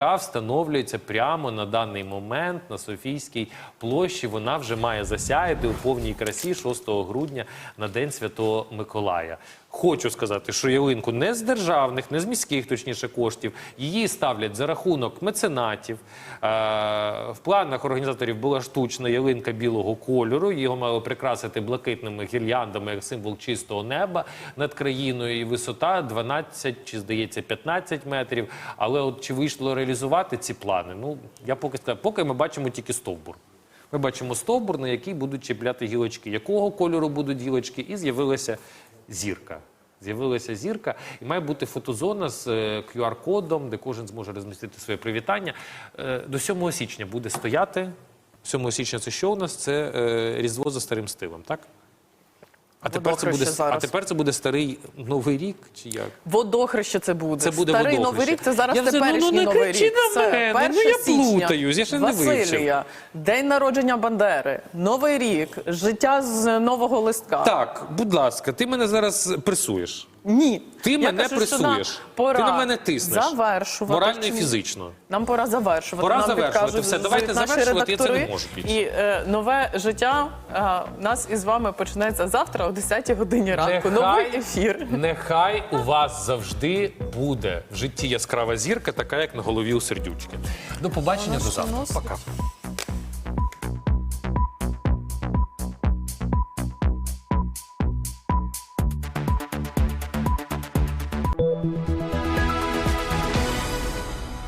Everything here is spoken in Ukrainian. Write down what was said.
встановлюється прямо на даний момент на Софійській площі. Вона вже має засяяти у повній красі 6 грудня на День Святого Миколая. Хочу сказати, що ялинку не з державних, не з міських, точніше, коштів. Її ставлять за рахунок меценатів. Е, в планах організаторів була штучна ялинка білого кольору. Його мали прикрасити блакитними гірляндами як символ чистого неба над країною. І висота 12 чи здається 15 метрів. Але от чи вийшло реалізувати ці плани? Ну я поки сказав, поки ми бачимо тільки стовбур. Ми бачимо стовбур, на який будуть чіпляти гілочки. Якого кольору будуть гілочки? І з'явилася зірка. З'явилася зірка, і має бути фотозона з е, QR-кодом, де кожен зможе розмістити своє привітання. Е, До 7 січня буде стояти. 7 січня це що у нас? Це е, Різдво за старим стилем, так? А тепер, це буде, а зараз. тепер це буде старий Новий рік, чи як? Водохреще це буде. Це буде Старий водохреще. новий рік це зараз Я вже- ну, теперішній ну, не новий кричи рік. на Це мене, 1 ну, я січня. плутаюсь, я ще не вивчив. Василія, день народження Бандери, новий рік, життя з нового листка. Так, будь ласка, ти мене зараз пресуєш. Ні. Ти Я мене кажу, пресуєш. Пора Ти на мене тиснеш. Завершувати. Морально і фізично. Нам пора завершувати. Пора Нам завершувати. Все, давайте завершувати, я це не можу більше. І е, нове життя е, у нас із вами починається завтра о 10 годині ранку. Новий ефір. Нехай у вас завжди буде в житті яскрава зірка, така як на голові у сердючки. До побачення до завтра. Пока.